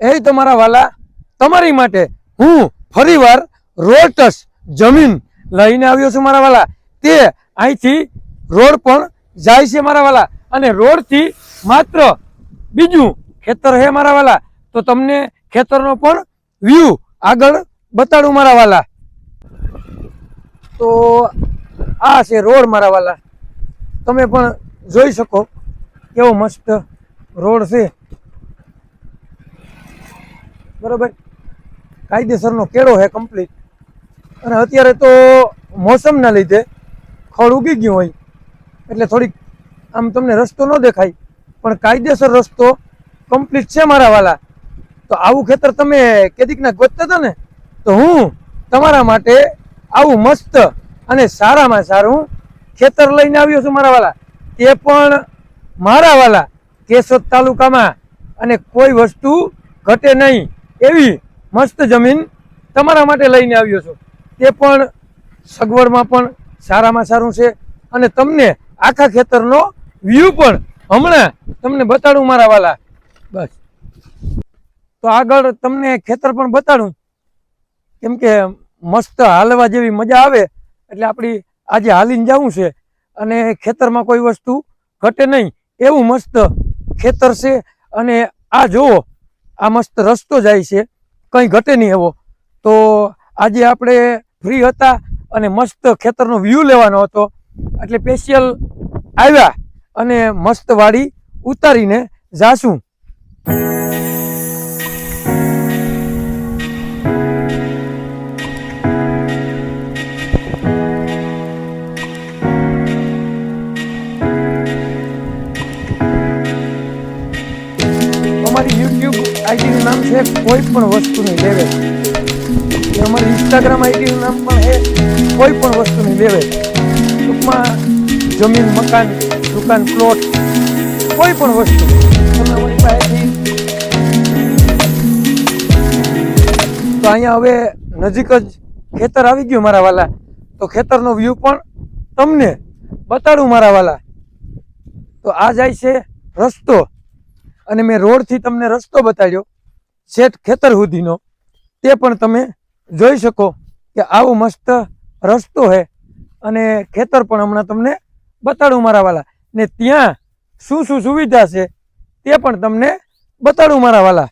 એ તમારા વાલા. તમારી માટે હું ફરીવાર રોટસ જમીન લઈને આવ્યો છું મારા વાલા. તે અહીંથી રોડ પણ જાય છે મારા વાલા. અને રોડથી માત્ર બીજું ખેતર હે મારા વાલા. તો તમને ખેતરનો પણ વ્યૂ આગળ બતાડું મારા વાલા. તો આ છે રોડ મારા વાલા. તમે પણ જોઈ શકો કેવો મસ્ત રોડ છે. બરોબર? કાયદેસરનો કેળો છે કમ્પ્લીટ અને અત્યારે તો મોસમના લીધે ખળ ઉગી ગયું હોય. એટલે થોડીક આમ તમને રસ્તો ન દેખાય, પણ કાયદેસર રસ્તો કમ્પ્લીટ છે મારા વાલા. તો આવું ખેતર તમે કેદીકના ગોતતા હતા ને, તો હું તમારા માટે આવું મસ્ત અને સારામાં સારું ખેતર લઈને આવ્યો છું મારા વાલા. તે પણ મારા વાલા કેશોદ તાલુકામાં. અને કોઈ વસ્તુ ઘટે નહીં. એવી મસ્ત જમીન તમારા માટે લઈને આવ્યો છું. તે પણ સગવડમાં પણ સારામાં સારું છે અને તમને આખા ખેતરનો વ્યૂ પણ હમણાં તમને બતાડું મારા વાલા. બસ. તો આગળ તમને ખેતર પણ બતાડું. કેમ કે મસ્ત હાલવા જેવી મજા આવે એટલે આપણી આજે હાલીને જવું છે અને ખેતરમાં કોઈ વસ્તુ ઘટે નહીં. એવું મસ્ત ખેતર છે અને આ જુઓ આ મસ્ત રસ્તો જાય છે, કંઈ ઘટે નહીં એવો. તો આજે આપણે ફ્રી હતા અને મસ્ત ખેતરનો વ્યૂ લેવાનો હતો. એટલે સ્પેશિયલ આવ્યા અને મસ્ત વાડી ઉતારીને જાશું. નામ છે કોઈ પણ વસ્તુની લેવે. અમારી ઇન્સ્ટાગ્રામ આઈડીનું નામ પણ છે, કોઈ પણ વસ્તુની લેવે. ટૂંકમાં જમીન, મકાન, દુકાન પ્લોટ કોઈ પણ વસ્તુ. તમે અમારી પાસેથી તો અહીંયા હવે નજીક જ ખેતર આવી ગયું મારા વાલા. તો ખેતરનો વ્યૂ પણ તમને બતાડું મારા વાલા. તો આ જાય છે રસ્તો. અને મેં રોડથી તમને રસ્તો બતાડ્યો. શેઠ ખેતર સુધીનો તે પણ તમે જોઈ શકો કે આવો મસ્ત રસ્તો છે અને ખેતર પણ હમણાં તમને બતાડું મારા વાલા. ને ત્યાં શું શું સુવિધા છે તે પણ તમને બતાડું મારા વાલા.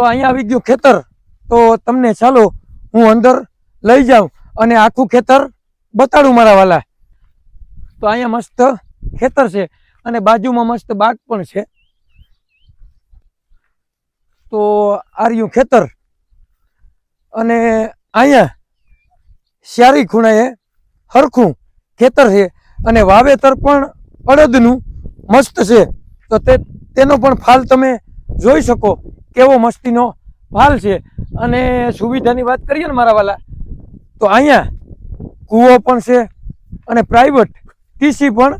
તો અહીંયા આવી ગયું ખેતર. તો તમને ચાલો, હું અંદર લઈ જાઉં અને આખું ખેતર બતાડું મારા વાલા. તો અહીંયા મસ્ત ખેતર છે અને બાજુમાં મસ્ત બાગ પણ છે. તો આર્યું ખેતર. અને અહીંયા શ્યારી ખૂણાએ હરખું ખેતર છે અને વાવેતર પણ અડદનું મસ્ત છે. તો તે, તેનો પણ ફાલ તમે જોઈ શકો. કેવો મસ્તીનો ફાલ છે અને સુવિધાની વાત કરીએ ને મારા વાલા, તો અહીંયા કૂવો પણ છે અને પ્રાઇવેટ ટીસી પણ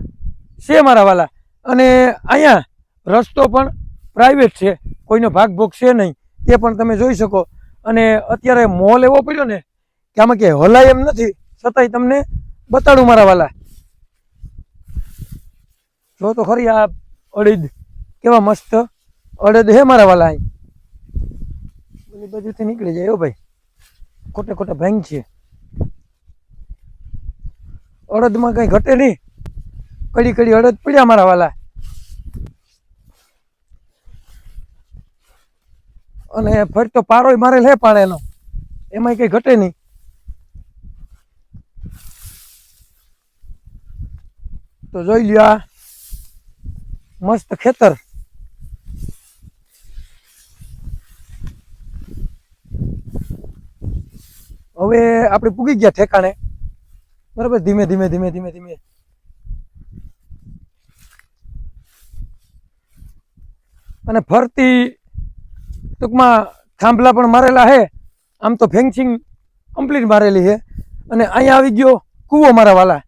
છે મારા વાલા. અને અહીંયા રસ્તો પણ પ્રાઇવેટ છે, કોઈનો ભાગ ભોગ છે નહીં, તે પણ તમે જોઈ શકો. અને અત્યારે મોલ એવો પડ્યો ને કે આમાં કે હલાય એમ નથી, છતાંય તમને બતાડું મારા વાલા. જો તો ખરી આ અડદ, કેવા મસ્ત અડદ હે મારા વાલા અહીં. બધી બાજુથી નીકળી જાય ભાઈ. ખોટે ખોટા ભાંગ છે. અડદમાં કઈ ઘટે નહીં. કડી કડી અડદ પડ્યા મારા વાલા. અને ફરી તો પારોય લે હે એનો એમાંય કઈ ઘટે નહીં. તો જોઈ લ્યો મસ્ત ખેતર. હવે આપણે પૂગી ગયા ઠેકાણે. બરાબર? ધીમે ધીમે ધીમે ધીમે ધીમે. અને ફરતી ટૂંકમાં થાંભલા પણ મારેલા છે આમ તો ફેન્સિંગ કમ્પ્લીટ મારેલી છે અને અહીંયા આવી ગયો કૂવો મારા વાલા.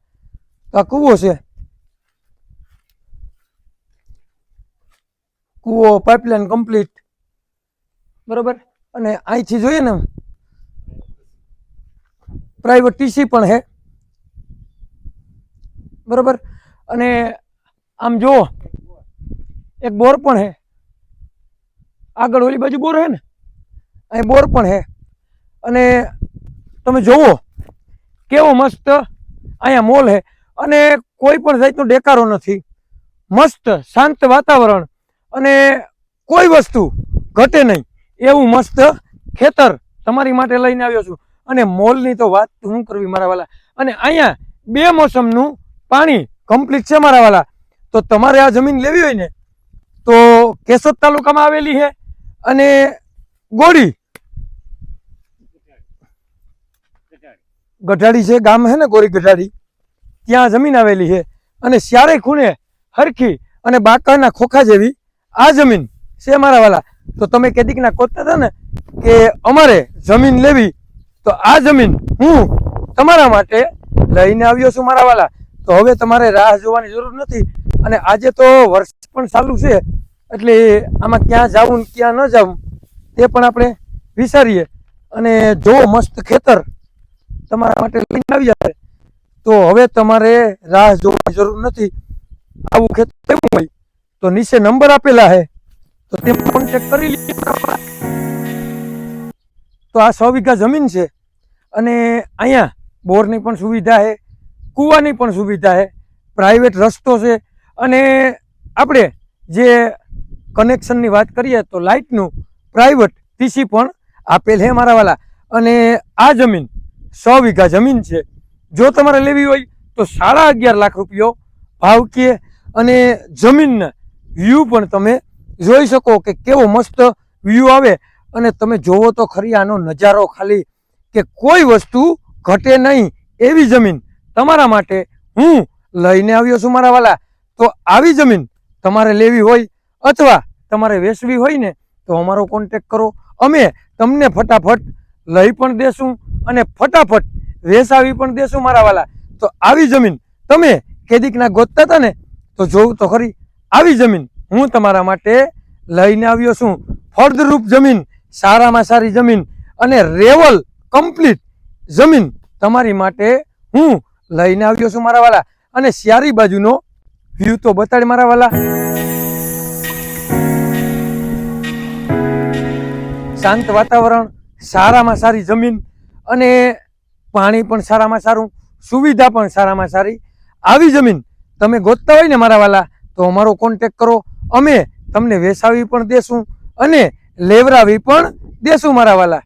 તો આ કૂવો છે. કૂવો પાઇપલાઇન કમ્પ્લીટ બરાબર? અને અહીંથી જોઈએ ને પ્રાઇવેટ ટીસી પણ છે બરોબર? અને આમ જુઓ, એક બોર પણ હે. આગળ ઓલી બાજુ બોર હે ને? અહીં બોર પણ હે. અને તમે જોવો કેવો મસ્ત અહીંયા મોલ છે અને કોઈ પણ જાતનો ડેકારો નથી. મસ્ત, શાંત વાતાવરણ. અને કોઈ વસ્તુ ઘટે નહીં. એવું મસ્ત ખેતર તમારી માટે લઈને આવ્યો છું. અને મોલની તો વાત હું કરવી મારા વાલા. અને અહીંયા બે મોસમનું પાણી કમ્પ્લીટ છે મારા વાલા. તો તમારે આ જમીન લેવી હોય ને, તો કેશોદ તાલુકામાં આવેલી છે અને ગોળી. ગઢાડી છે, ગામ છે ને ગોરી ગઢાડી ત્યાં જમીન આવેલી છે. અને શ્યારે ખૂણે હરખી અને બાકાના ખોખા જેવી આ જમીન છે મારા વાલા. તો તમે કેદીકના કોતતા હતા ને કે અમારે જમીન લેવી તો આ જમીન હું તમારા માટે લઈને આવ્યો છું મારા વાલા. તો હવે તમારે રાહ જોવાની જરૂર નથી. અને આજે તો વર્ષ પણ ચાલુ છે. એટલે આમાં ક્યાં જવું ક્યાં ન જવું તે પણ આપણે વિચારીએ. અને જો મસ્ત ખેતર તમારા માટે લઈને આવ્યા છે, તો હવે તમારે રાહ જોવાની જરૂર નથી. આવું ખેતર કેવું હોય? તો નીચે નંબર આપેલા છે. તો તેમાં કોન્ટેક્ટ કરી લઈએ તો આ સો વીઘા જમીન છે અને અહીંયા બોરની પણ સુવિધા છે, કૂવાની પણ સુવિધા છે પ્રાઇવેટ રસ્તો છે અને આપણે જે કનેક્શનની વાત કરીએ તો લાઇટનું પ્રાઇવેટ પીસી પણ આપેલ છે મારા વાલા. અને આ જમીન સો વીઘા જમીન છે. જો તમારે લેવી હોય તો સાડા અગિયાર લાખ રૂપિયો ભાવ કીએ અને જમીનના વ્યૂ પણ તમે જોઈ શકો કે કેવો મસ્ત વ્યૂ આવે અને તમે જોવો તો ખરી આનો નજારો ખાલી કે કોઈ વસ્તુ ઘટે નહીં એવી જમીન તમારા માટે હું લઈને આવ્યો છું મારા વાલા. તો આવી જમીન તમારે લેવી હોય અથવા તમારે વેચવી હોય ને તો અમારો કોન્ટેક કરો. અમે તમને ફટાફટ લઈ પણ દેશું અને ફટાફટ વેસાવી પણ દેશું મારા વાલા. તો આવી જમીન તમે કેદીકના ગોતતા હતા ને તો જોવું તો ખરી. આવી જમીન હું તમારા માટે લઈને આવ્યો છું. ફળદ્રુપ જમીન સારામાં સારી જમીન અને રેવલ કમ્પ્લીટ જમીન તમારી માટે હું લઈને આવ્યો છું મારા વાલા. અને શિયારી બાજુનો વ્યૂ તો બતાડ મારા વાલા. શાંત વાતાવરણ, સારામાં સારી જમીન અને પાણી પણ સારામાં સારું, સુવિધા પણ સારામાં સારી. આવી જમીન તમે ગોતતા હોય ને મારા વાલા, તો અમારો કોન્ટેક કરો. અમે તમને વેસાવી પણ દેશું અને લેવરાવી પણ દેશું મારા વાલા.